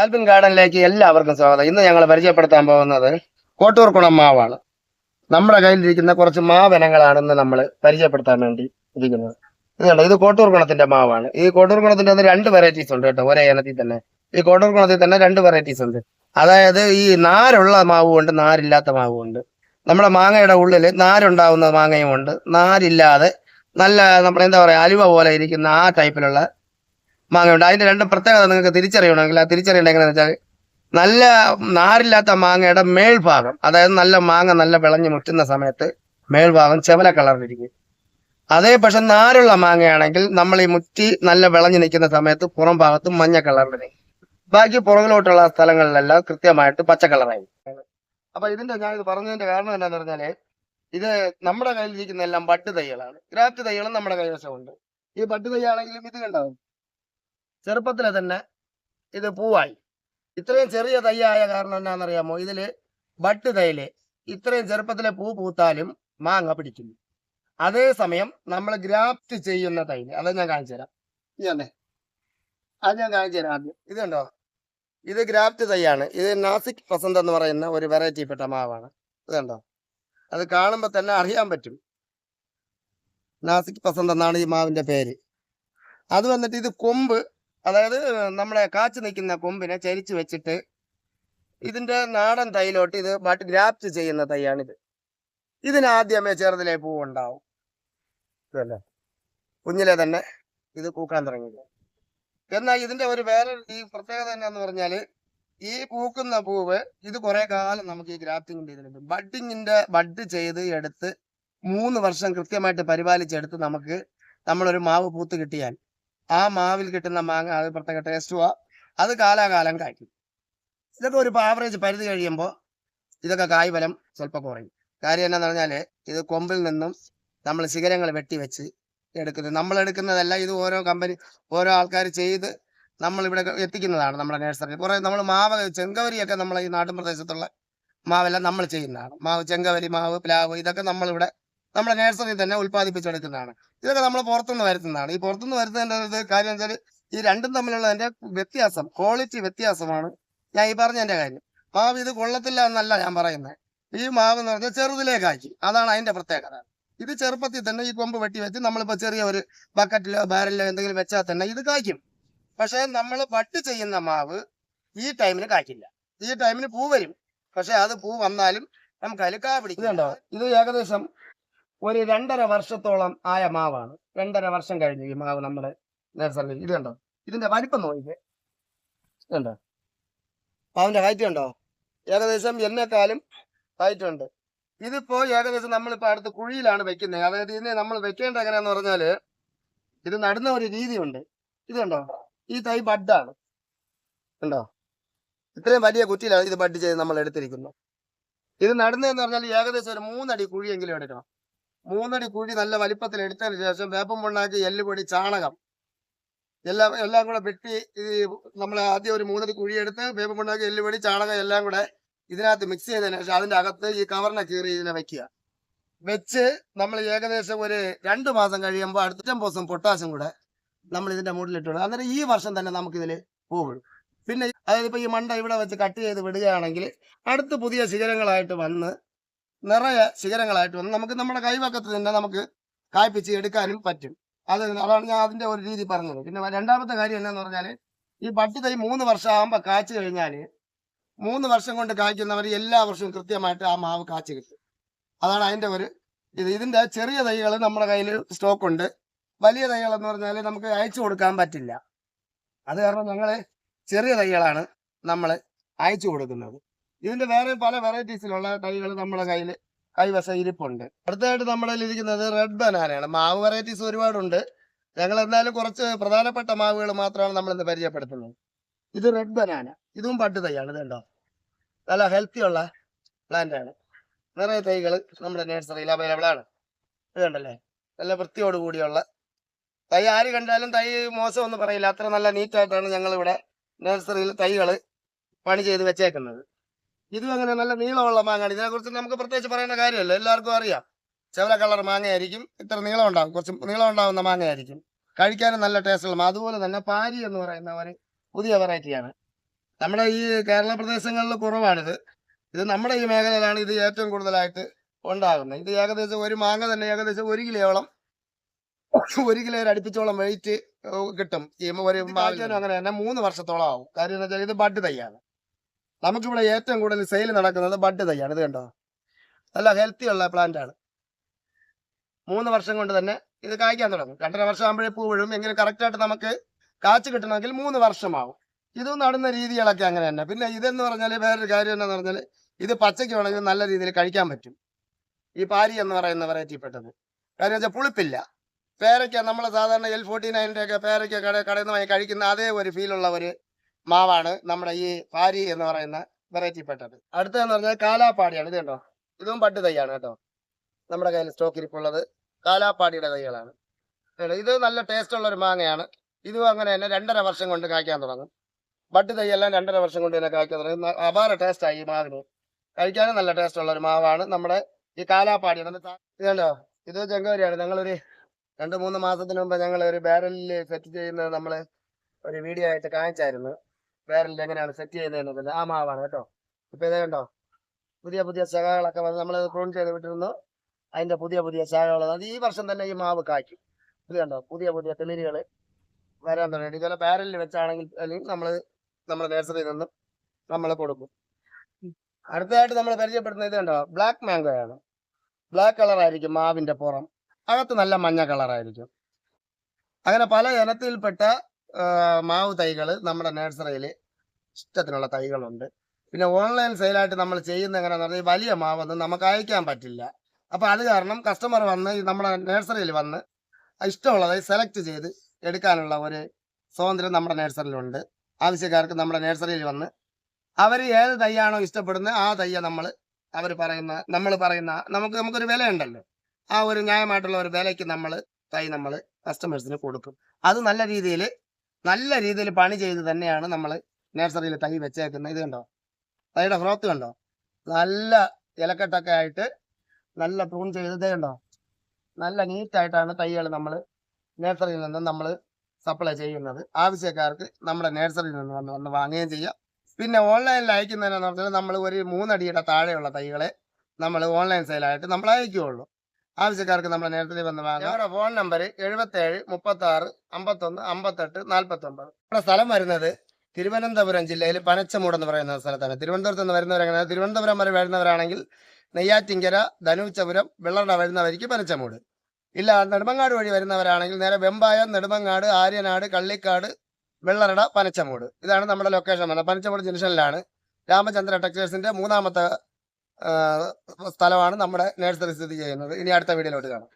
ആൽബിൻ ഗാർഡനിലേക്ക് എല്ലാവർക്കും സ്വാഗതം. ഇന്ന് ഞങ്ങൾ പരിചയപ്പെടുത്താൻ പോകുന്നത് കോട്ടൂർ കുണം മാവാണ് നമ്മുടെ കയ്യിലിരിക്കുന്ന കുറച്ച് മാവനങ്ങളാണ് ഇന്ന് നമ്മൾ പരിചയപ്പെടുത്താൻ വേണ്ടി ഇരിക്കുന്നത്. ഇതുണ്ട് ഇത് കോട്ടൂർ കുണത്തിന്റെ മാവാണ്. ഈ കോട്ടൂർ കുണത്തിന്റെ രണ്ട് വെറൈറ്റീസ് ഉണ്ട് കേട്ടോ ഒരേ ഇനത്തിൽ തന്നെ. ഈ കോട്ടൂർ കുണത്തിൽ തന്നെ രണ്ട് വെറൈറ്റീസ് ഉണ്ട്. അതായത് ഈ നാരുള്ള മാവും ഉണ്ട് നാരില്ലാത്ത മാവും ഉണ്ട് നമ്മുടെ മാങ്ങയുടെ ഉള്ളിൽ നാരുണ്ടാവുന്ന മാങ്ങയും ഉണ്ട് നാരില്ലാതെ നല്ല നമ്മുടെ എന്താ പറയാ അലുവ പോലെ ഇരിക്കുന്ന ആ ടൈപ്പിലുള്ള മാങ്ങയുണ്ട്. അതിന്റെ രണ്ട് പ്രത്യേകത നിങ്ങൾക്ക് തിരിച്ചറിയണമെങ്കിൽ ആ തിരിച്ചറിയേണ്ട എങ്ങനെയാണെന്ന് വെച്ചാൽ നല്ല നാരില്ലാത്ത മാങ്ങയുടെ മേൽഭാഗം അതായത് നല്ല മാങ്ങ നല്ല വിളഞ്ഞു മുറ്റുന്ന സമയത്ത് മേൽഭാഗം ചെവല കളറിലിരിക്കും. അതേ പക്ഷെ നാരുള്ള മാങ്ങയാണെങ്കിൽ നമ്മൾ ഈ മുറ്റി നല്ല വിളഞ്ഞു നിൽക്കുന്ന സമയത്ത് പുറം ഭാഗത്ത് മഞ്ഞ കളറിലിരിക്കും. ബാക്കി പുറകിലോട്ടുള്ള സ്ഥലങ്ങളിലെല്ലാം കൃത്യമായിട്ട് പച്ച കളറായി അപ്പൊ ഇതിന്റെ ഞാൻ ഇത് പറഞ്ഞതിന്റെ കാരണം എന്താണെന്ന് പറഞ്ഞാൽ ഇത് നമ്മുടെ കയ്യിൽ ജീവിക്കുന്ന എല്ലാം ബഡ് തൈകളാണ്. ഗ്രാഫ്റ്റ് തൈകളും നമ്മുടെ കൈവശമുണ്ട്. ഈ ബഡ് തൈയാണെങ്കിലും ഇത് കണ്ടാവും ചെറുപ്പത്തിലെ തന്നെ ഇത് പൂവായി. ഇത്രയും ചെറിയ തൈയായ കാരണം എന്നാണെന്നറിയാമോ ഇതിൽ ബട്ട് തൈൽ ഇത്രയും ചെറുപ്പത്തിലെ പൂ പൂത്താലും മാങ്ങ പിടിക്കുന്നു. അതേസമയം നമ്മൾ ഗ്രാഫ്റ്റ് ചെയ്യുന്ന തൈൽ അത് ഞാൻ കാണിച്ചു തരാം. ഇതന്നെ അത് ഞാൻ കാണിച്ചു തരാം ആദ്യം. ഇതുണ്ടോ ഇത് ഗ്രാഫ്റ്റ് തൈയാണ്. ഇത് നാസിക് പസന്ത് എന്ന് പറയുന്ന ഒരു വെറൈറ്റി പെട്ട മാവാണ് ഇതുണ്ടോ അത് കാണുമ്പോൾ തന്നെ അറിയാൻ പറ്റും. നാസിക് പസന്ത് എന്നാണ് ഈ മാവിന്റെ പേര്. അത് വന്നിട്ട് ഇത് കൊമ്പ് അതായത് നമ്മളെ കാച്ചു നിൽക്കുന്ന കൊമ്പിനെ ചരിച്ചു വെച്ചിട്ട് ഇതിന്റെ നാടൻ തൈയിലോട്ട് ഇത് ബട്ട് ഗ്രാപ്റ്റ് ചെയ്യുന്ന തൈയാണിത്. ഇതിനാദ്യമേ ചെറുതിലെ പൂവുണ്ടാവും ഇതല്ലേ? കുഞ്ഞിലെ തന്നെ ഇത് പൂക്കാൻ തുടങ്ങിയത്. എന്നാൽ ഇതിന്റെ ഒരു വേറെ ഈ പ്രത്യേകത എന്നാന്ന് പറഞ്ഞാൽ ഈ പൂക്കുന്ന പൂവ് ഇത് കുറെ കാലം നമുക്ക് ഈ ഗ്രാഫ്റ്റിംഗ് ഇതിലുണ്ട്. ബഡിങ്ങിന്റെ ബഡ് ചെയ്ത് എടുത്ത് മൂന്ന് വർഷം കൃത്യമായിട്ട് പരിപാലിച്ചെടുത്ത് നമുക്ക് നമ്മളൊരു മാവ് പൂത്ത് കിട്ടിയാൽ ആ മാവിൽ കിട്ടുന്ന മാങ്ങ അത് പ്രത്യേക ടേസ്റ്റുവാ അത് കാലാകാലം കായ്ക്കും. ഇതൊക്കെ ഒരു ആവറേജ് പരിധി കഴിയുമ്പോൾ ഇതൊക്കെ കായ്ഫലം സ്വല്പം കുറയും. കാര്യം എന്നാന്ന് പറഞ്ഞാൽ ഇത് കൊമ്പിൽ നിന്നും നമ്മൾ ശിഖരങ്ങൾ വെട്ടിവെച്ച് എടുക്കുന്നത്. നമ്മൾ എടുക്കുന്നതല്ല ഇത് ഓരോ കമ്പനി ഓരോ ആൾക്കാർ ചെയ്ത് നമ്മൾ ഇവിടെ എത്തിക്കുന്നതാണ് നമ്മുടെ നേഴ്സറി കുറെ നമ്മൾ മാവ് ചെങ്കവരിയൊക്കെ നമ്മൾ ഈ നാട്ടിൻ പ്രദേശത്തുള്ള മാവെല്ലാം നമ്മൾ ചെയ്യുന്നതാണ്. മാവ് ചെങ്കവരി മാവ് പ്ലാവ് ഇതൊക്കെ നമ്മളിവിടെ നമ്മുടെ നേഴ്സറിയിൽ തന്നെ ഉൽപ്പാദിപ്പിച്ചെടുക്കുന്നതാണ്. ഇതൊക്കെ നമ്മൾ പുറത്തുനിന്ന് വരുത്തുന്നതാണ്. ഈ പുറത്തുനിന്ന് വരുത്തുന്നതിന്റെ ഒരു കാര്യം വെച്ചാൽ ഈ രണ്ടും തമ്മിലുള്ള അതിന്റെ വ്യത്യാസം ക്വാളിറ്റി വ്യത്യാസമാണ് ഞാൻ ഈ പറഞ്ഞതിന്റെ കാര്യം. മാവ് ഇത് കൊള്ളത്തില്ല എന്നല്ല ഞാൻ പറയുന്നത്. ഈ മാവ് എന്ന് പറഞ്ഞാൽ ചെറുതിലേക്കാക്കി അതാണ് അതിന്റെ പ്രത്യേകത. ഇത് ചെറുപ്പത്തിൽ തന്നെ ഈ കൊമ്പ് വെട്ടി വെച്ച് നമ്മളിപ്പോൾ ചെറിയ ഒരു ബക്കറ്റിലോ ബാരലിലോ എന്തെങ്കിലും വെച്ചാൽ തന്നെ ഇത് കായ്ക്കും. പക്ഷേ നമ്മൾ വട്ട് ചെയ്യുന്ന മാവ് ഈ ടൈമിന് കായ്ക്കില്ല. ഈ ടൈമിന് പൂ വരും. പക്ഷെ അത് പൂ വന്നാലും നമുക്ക് അതിൽ കാ പിടിക്കും ഇത് ഏകദേശം ഒരു രണ്ടര വർഷത്തോളം ആയ മാവാണ്. രണ്ടര വർഷം കഴിഞ്ഞു ഈ മാവ് നമ്മുടെ നഴ്സറിയിൽ ഇത് കണ്ടോ? ഇതിന്റെ വലിപ്പം നോക്കിക്കേ. കണ്ടോ? മാവിന്റെ ഹൈറ്റ് കണ്ടോ? ഏകദേശം എന്നെക്കാളും ഹൈറ്റ് ഉണ്ട്. ഇതിപ്പോ ഏകദേശം നമ്മളിപ്പോ അടുത്ത് കുഴിയിലാണ് വെക്കുന്നത്. അതായത് ഇതിനെ നമ്മൾ വെക്കേണ്ട എങ്ങനെയാന്ന് പറഞ്ഞാൽ ഇത് നടുന്ന ഒരു രീതിയുണ്ട്. ഇത് കണ്ടോ? ഈ തൈ ബഡാണ്. കണ്ടോ? ഇത്രയും വലിയ കുറ്റിയിലാണ് ഇത് ബഡ് ചെയ്ത് നമ്മൾ എടുത്തിരിക്കുന്നത്. ഇത് നടുന്നതെന്ന് പറഞ്ഞാൽ ഏകദേശം ഒരു മൂന്നടി കുഴിയെങ്കിലും എടുക്കണം. മൂന്നടി കുഴി നല്ല വലിപ്പത്തിൽ എടുത്തതിന് ശേഷം വേപ്പം മണ്ണാക്കി എല്ലുപൊടി ചാണകം എല്ലാം എല്ലാം കൂടെ വെട്ടി ഈ നമ്മൾ ആദ്യം ഒരു മൂന്നടി കുഴി എടുത്ത് വേപ്പം മണ്ണാക്കി എല്ലുപൊടി ചാണകം എല്ലാം കൂടെ ഇതിനകത്ത് മിക്സ് ചെയ്തതിന് ശേഷം അതിന്റെ അകത്ത് ഈ കവറിനെ കീറി ഇതിനെ വെക്കുക. വെച്ച് നമ്മൾ ഏകദേശം ഒരു രണ്ട് മാസം കഴിയുമ്പോൾ അടുത്ത ദിവസം പൊട്ടാസ്യം കൂടെ നമ്മൾ ഇതിന്റെ മുകളിലിട്ട് അന്നേരം ഈ വർഷം തന്നെ നമുക്കിതിൽ പോകും പിന്നെ അതായത് ഇപ്പോൾ ഈ മണ്ട ഇവിടെ വെച്ച് കട്ട് ചെയ്ത് വിടുകയാണെങ്കിൽ അടുത്ത് പുതിയ ശിഖരങ്ങളായിട്ട് വന്ന് നിറയെ ശിഖരങ്ങളായിട്ട് വന്ന് നമുക്ക് നമ്മുടെ കൈവക്കത്ത് തന്നെ നമുക്ക് കായ്പിച്ച് എടുക്കാനും പറ്റും. അത് അതാണ് ഞാൻ അതിന്റെ ഒരു രീതി പറഞ്ഞത്. പിന്നെ രണ്ടാമത്തെ കാര്യം എന്നാന്ന് പറഞ്ഞാൽ ഈ പട്ടി തൈ മൂന്ന് വർഷം ആകുമ്പോൾ കാച്ചു കഴിഞ്ഞാൽ മൂന്ന് വർഷം കൊണ്ട് കായ്ക്കുന്നവർ എല്ലാ വർഷവും കൃത്യമായിട്ട് ആ മാവ് കാച്ചു കിട്ടും. അതാണ് അതിന്റെ ഒരു ഇത്. ഇതിന്റെ ചെറിയ തൈകൾ നമ്മുടെ കയ്യിൽ സ്റ്റോക്ക് ഉണ്ട്. വലിയ തൈകൾ എന്ന് പറഞ്ഞാൽ നമുക്ക് അയച്ചു കൊടുക്കാൻ പറ്റില്ല. അത് കാരണം ഞങ്ങൾ ചെറിയ തൈകളാണ് നമ്മൾ അയച്ചു കൊടുക്കുന്നത്. ഇതിന്റെ വേറെ പല വെറൈറ്റീസിലുള്ള തൈകൾ നമ്മുടെ കയ്യിൽ കൈവശം ഇരിപ്പുണ്ട്. അടുത്തതായിട്ട് നമ്മുടെ ഇരിക്കുന്നത് റെഡ് ബനാനയാണ് മാവ് വെറൈറ്റീസ് ഒരുപാടുണ്ട്. ഞങ്ങൾ എന്തായാലും കുറച്ച് പ്രധാനപ്പെട്ട മാവുകൾ മാത്രമാണ് നമ്മൾ ഇന്ന് പരിചയപ്പെടുത്തുന്നത്. ഇത് റെഡ് ബനാന ഇതും പട്ട് തൈയാണ് ഇതുണ്ടോ നല്ല ഹെൽത്തി ഉള്ള പ്ലാന്റ് ആണ്. നിറയെ തൈകൾ നമ്മുടെ നഴ്സറിയിൽ അവൈലബിൾ ആണ്. ഇത് കണ്ടല്ലേ? നല്ല വൃത്തിയോട് കൂടിയുള്ള തൈ ആര് കണ്ടാലും തൈ മോശമൊന്നും പറയില്ല. അത്ര നല്ല നീറ്റായിട്ടാണ് ഞങ്ങൾ ഇവിടെ നഴ്സറിയിൽ തൈകൾ പണി ചെയ്ത് വെച്ചേക്കുന്നത്. ഇതും അങ്ങനെ നല്ല നീളമുള്ള മാങ്ങയാണ്. ഇതിനെക്കുറിച്ച് നമുക്ക് പ്രത്യേകിച്ച് പറയേണ്ട കാര്യമല്ല. എല്ലാവർക്കും അറിയാം. ചെവല കളർ മാങ്ങയായിരിക്കും. ഇത്ര നീളം ഉണ്ടാവും. കുറച്ച് നീളം ഉണ്ടാകുന്ന മാങ്ങയായിരിക്കും. കഴിക്കാനും നല്ല ടേസ്റ്റുള്ള അതുപോലെ തന്നെ പാരി എന്ന് പറയുന്ന ഒരു പുതിയ വെറൈറ്റിയാണ് നമ്മുടെ ഈ കേരള പ്രദേശങ്ങളിൽ കുറവാണിത്. ഇത് നമ്മുടെ ഈ മേഖലയിലാണ് ഇത് ഏറ്റവും കൂടുതലായിട്ട് ഉണ്ടാകുന്നത്. ഇത് ഏകദേശം ഒരു മാങ്ങ തന്നെ ഏകദേശം ഒരു കിലോയോളം ഒരു കിലോ അടുപ്പിച്ചോളം വെയിറ്റ് കിട്ടും. ഈ ഒരു അങ്ങനെ തന്നെ മൂന്ന് വർഷത്തോളം ആവും. കാര്യം എന്ന് വെച്ചാൽ ഇത് ബഡ് തൈയാണ്. നമുക്കിവിടെ ഏറ്റവും കൂടുതൽ സെയിൽ നടക്കുന്നത് ബഡ് തൈയാണ്. ഇത് കണ്ടോ? നല്ല ഹെൽത്തി ഉള്ള പ്ലാന്റ് ആണ്. മൂന്ന് വർഷം കൊണ്ട് തന്നെ ഇത് കായ്ക്കാൻ തുടങ്ങും. രണ്ടര വർഷം ആകുമ്പോഴേ പൂ വീഴും. എങ്കിലും കറക്റ്റായിട്ട് നമുക്ക് കാച്ച് കിട്ടണമെങ്കിൽ മൂന്ന് വർഷമാവും. ഇത് നടുന്ന രീതികളൊക്കെ അങ്ങനെ തന്നെ. പിന്നെ ഇതെന്ന് പറഞ്ഞാൽ വേറൊരു കാര്യം എന്താണെന്ന് പറഞ്ഞാൽ ഇത് പച്ചയ്ക്ക് വേണമെങ്കിൽ നല്ല രീതിയിൽ കഴിക്കാൻ പറ്റും. ഈ പാരി എന്ന് പറയുന്ന വെറൈറ്റി പെട്ടത്. കാര്യം വെച്ചാൽ പുളിപ്പില്ല. പേരയ്ക്ക നമ്മൾ സാധാരണ എൽ ഫോർട്ടി നയന്റെ ഒക്കെ പേരയ്ക്ക കട കടയിൽ നിന്ന് വാങ്ങി കഴിക്കുന്ന അതേ ഒരു ഫീലുള്ള ഒരു മാവാണ് നമ്മുടെ ഈ പാരി എന്ന് പറയുന്ന വെറൈറ്റി പെട്ടത് അടുത്തതെന്ന് പറഞ്ഞാൽ കാലാപ്പാടിയാണ്. ഇത് കണ്ടോ? ഇതും പട്ട് തൈയാണ് കേട്ടോ. നമ്മുടെ കയ്യിൽ സ്റ്റോക്ക് ഇരിപ്പുള്ളത്. കാലാപ്പാടിയുടെ തൈകളാണ്. ഇത് നല്ല ടേസ്റ്റ് ഉള്ള ഒരു മാങ്ങയാണ്. ഇതും അങ്ങനെ തന്നെ രണ്ടര വർഷം കൊണ്ട് കായ്ക്കാൻ തുടങ്ങും. ബഡ് തൈയെല്ലാം രണ്ടര വർഷം കൊണ്ട് തന്നെ കായ്ക്കാൻ തുടങ്ങും. അപാര ടേസ്റ്റായി ഈ മാവിന്. കഴിക്കാനും നല്ല ടേസ്റ്റ് ഉള്ള ഒരു മാവാണ് നമ്മുടെ ഈ കാലാപ്പാടി. ഇത് കണ്ടോ? ഇത് ചെങ്കോരിയാണ്. ഞങ്ങളൊരു രണ്ട് മൂന്ന് മാസത്തിന് മുമ്പ് ഞങ്ങൾ ഒരു ബാരലിൽ സെറ്റ് ചെയ്യുന്നത് നമ്മൾ ഒരു വീഡിയോ ആയിട്ട് കാണിച്ചായിരുന്നു. ബാരലിൽ എങ്ങനെയാണ് സെറ്റ് ചെയ്യുന്നത് ആ മാവാണ് കേട്ടോ. ഇപ്പൊ ഇതേ കണ്ടോ? പുതിയ പുതിയ ശാഖകളൊക്കെ വന്ന് നമ്മൾ പ്രൂൺ ചെയ്ത് വിട്ടിരുന്നു. അതിന്റെ പുതിയ പുതിയ ശാഖകൾ അത് ഈ വർഷം തന്നെ ഈ മാവ് കായ്ക്കും. ഇത് കണ്ടോ? പുതിയ പുതിയ തെളിരുകൾ വരാൻ തുടങ്ങി ഇതുപോലെ ബാരലിൽ വെച്ചാണെങ്കിൽ അല്ലെങ്കിൽ നമ്മൾ നമ്മുടെ നേഴ്സറിയിൽ നിന്നും നമ്മൾ കൊടുക്കും. അടുത്തതായിട്ട് നമ്മൾ പരിചയപ്പെടുത്തുന്നത് ഇത് കണ്ടോ? ബ്ലാക്ക് മാംഗോ ആണ്. ബ്ലാക്ക് കളറായിരിക്കും മാവിന്റെ പുറം. അകത്ത് നല്ല മഞ്ഞ കളറായിരിക്കും അങ്ങനെ പല ഇനത്തിൽപ്പെട്ട മാവ് തൈകൾ നമ്മുടെ നഴ്സറിയിൽ ഇഷ്ടത്തിനുള്ള തൈകളുണ്ട്. പിന്നെ ഓൺലൈൻ സെയിലായിട്ട് നമ്മൾ ചെയ്യുന്ന എങ്ങനെയാണെന്ന് പറഞ്ഞാൽ വലിയ മാവൊന്നും നമുക്ക് അയക്കാൻ പറ്റില്ല. അപ്പോൾ അത് കാരണം കസ്റ്റമർ വന്ന് നമ്മുടെ നഴ്സറിയിൽ വന്ന് ഇഷ്ടമുള്ളത് സെലക്ട് ചെയ്ത് എടുക്കാനുള്ള ഒരു സ്വാതന്ത്ര്യം നമ്മുടെ നഴ്സറിയിലുണ്ട്. ആവശ്യക്കാർക്ക് നമ്മുടെ നഴ്സറിയിൽ വന്ന് അവർ ഏത് തൈയാണോ ഇഷ്ടപ്പെടുന്നത് ആ തയ്യ നമ്മൾ അവർ പറയുന്ന നമ്മൾ പറയുന്ന നമുക്ക് നമുക്കൊരു വിലയുണ്ടല്ലോ. ആ ഒരു ന്യായമായിട്ടുള്ള ഒരു വിലയ്ക്ക് നമ്മൾ തൈ നമ്മൾ കസ്റ്റമേഴ്സിന് കൊടുക്കും. അത് നല്ല രീതിയിൽ നല്ല രീതിയിൽ പണി ചെയ്ത് തന്നെയാണ് നമ്മൾ നഴ്സറിയിൽ തൈ വെച്ചേക്കുന്നത് ഇത് കണ്ടോ? തൈയുടെ ഗ്രോത്ത് കണ്ടോ? നല്ല ഇലക്കെട്ടൊക്കെ ആയിട്ട് നല്ല പ്രൂൺ ചെയ്തതേ കണ്ടോ? നല്ല നീറ്റായിട്ടാണ് തൈകൾ നമ്മൾ നേഴ്സറിയിൽ നിന്ന് നമ്മൾ സപ്ലൈ ചെയ്യുന്നത്. ആവശ്യക്കാർക്ക് നമ്മുടെ നേഴ്സറിയിൽ നിന്ന് വന്ന് വന്ന് വാങ്ങുകയും ചെയ്യാം. പിന്നെ ഓൺലൈനിൽ അയക്കുന്നതിനെന്ന് പറഞ്ഞാൽ നമ്മൾ ഒരു മൂന്നടിയുടെ താഴെയുള്ള തൈകളെ നമ്മൾ ഓൺലൈൻ സെയിലായിട്ട് നമ്മൾ അയക്കുകയുള്ളൂ. ആവശ്യക്കാർക്ക് നമ്മുടെ നേരത്തെ വന്ന് വാങ്ങാം. ഞങ്ങളുടെ ഫോൺ നമ്പർ എഴുപത്തേഴ് മുപ്പത്തി ആറ് അമ്പത്തൊന്ന് അമ്പത്തെട്ട് നാൽപ്പത്തി ഒമ്പത് നമ്മുടെ സ്ഥലം വരുന്നത് തിരുവനന്തപുരം ജില്ലയിൽ പനച്ചമൂട് എന്ന് പറയുന്ന സ്ഥലത്താണ്. തിരുവനന്തപുരത്ത് നിന്ന് വരുന്നവരെങ്ങനെ തിരുവനന്തപുരം വരെ വരുന്നവരാണെങ്കിൽ നെയ്യാറ്റിങ്കര ധനുച്ചപുരം വെള്ളറട വരുന്നവർക്ക് പനച്ചമൂട്. ഇല്ല നെടുമങ്ങാട് വഴി വരുന്നവരാണെങ്കിൽ നേരെ വെമ്പായം നെടുമങ്ങാട് ആര്യനാട് കള്ളിക്കാട് വെള്ളറട പനച്ചമൂട്. ഇതാണ് നമ്മുടെ ലൊക്കേഷൻ പനച്ചമൂട് ജംഗ്ഷനിലാണ് രാമചന്ദ്ര ടെക്സ്റ്റൈൽസിന്റെ മൂന്നാമത്തെ സ്ഥലമാണ് നമ്മുടെ നേഴ്സറി സ്ഥിതി ചെയ്യുന്നത്. ഇനി അടുത്ത വീഡിയോയിലോട്ട് കാണാം.